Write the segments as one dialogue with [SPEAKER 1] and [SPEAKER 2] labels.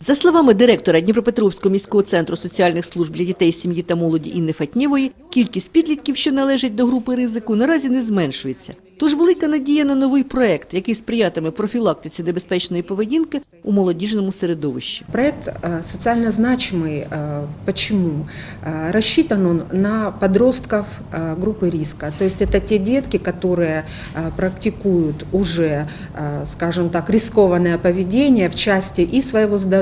[SPEAKER 1] За словами директора Дніпропетровського міського центру соціальних служб для дітей, сім'ї та молоді Інни Фатнєвої, кількість підлітків, що належать до групи ризику, наразі не зменшується. Тож велика надія на новий проект, який сприятиме профілактиці небезпечної поведінки у молодіжному середовищі.
[SPEAKER 2] Проект э, социально значимый. э, Почему? Э, Рассчитан он на подростков э, группы риска. То есть это те детки, которые э, практикуют уже, э, скажем так, рискованное поведение в части и своего здоровья,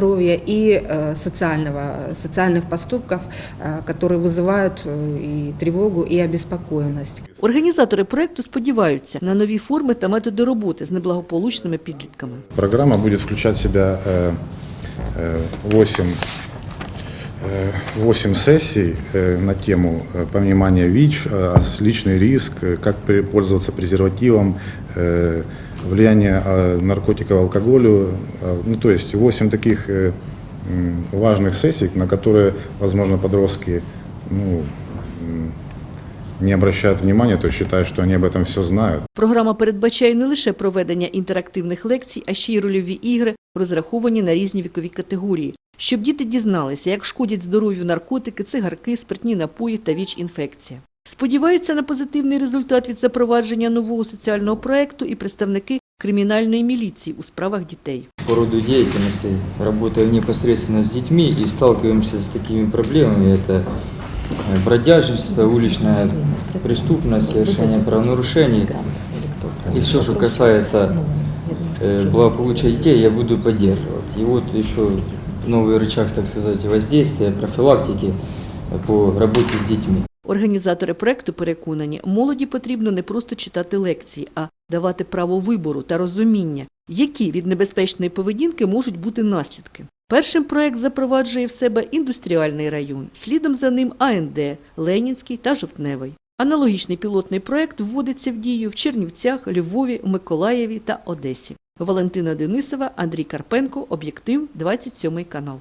[SPEAKER 2] и э, социального, социальных поступков, э, которые вызывают э, и тревогу, и обеспокоенность.
[SPEAKER 1] Організатори проекту сподіваються на нові форми та методи роботи з неблагополучними підлітками.
[SPEAKER 3] Программа будет включать в себя э, э, 8, э, 8 сессий э, на тему э, понимания ВИЧ, э, личный риск, э, как при- пользоваться презервативом, э, влияние э, наркотиков, алкоголю. Э, Ну, то есть 8 таких э, м, важных сессий, на которые, возможно, подростки ну, м, не обращают внимания, то есть считают, что они об этом все знают.
[SPEAKER 1] Програма передбачає не лише проведення інтерактивних лекцій, а ще й рольові ігри, розраховані на різні вікові категорії, щоб діти дізналися, як шкодять здоров'ю наркотики, цигарки, спиртні напої та ВІЧ-інфекція. Сподіваються на позитивний результат від запровадження нового соціального проекту і представники кримінальної міліції у справах дітей.
[SPEAKER 4] по роду деятельности работаю непосредственно с детьми и сталкиваемся с такими проблемами. Это э, бродяжничество, уличная преступность, совершение правонарушений. И все, что касается э, благополучия детей, я буду поддерживать. И вот еще новый рычаг, так сказать, воздействия, профилактики э, по работе с детьми.
[SPEAKER 1] Організатори проекту переконані, молоді потрібно не просто читати лекції, а давати право вибору та розуміння, які від небезпечної поведінки можуть бути наслідки. Першим проект запроваджує в себе індустріальний район, слідом за ним АНД, Ленінський та Жовтневий. Аналогічний пілотний проект вводиться в дію в Чернівцях, Львові, Миколаєві та Одесі. Валентина Денисова, Андрій Карпенко, Об'єктив, 27 канал.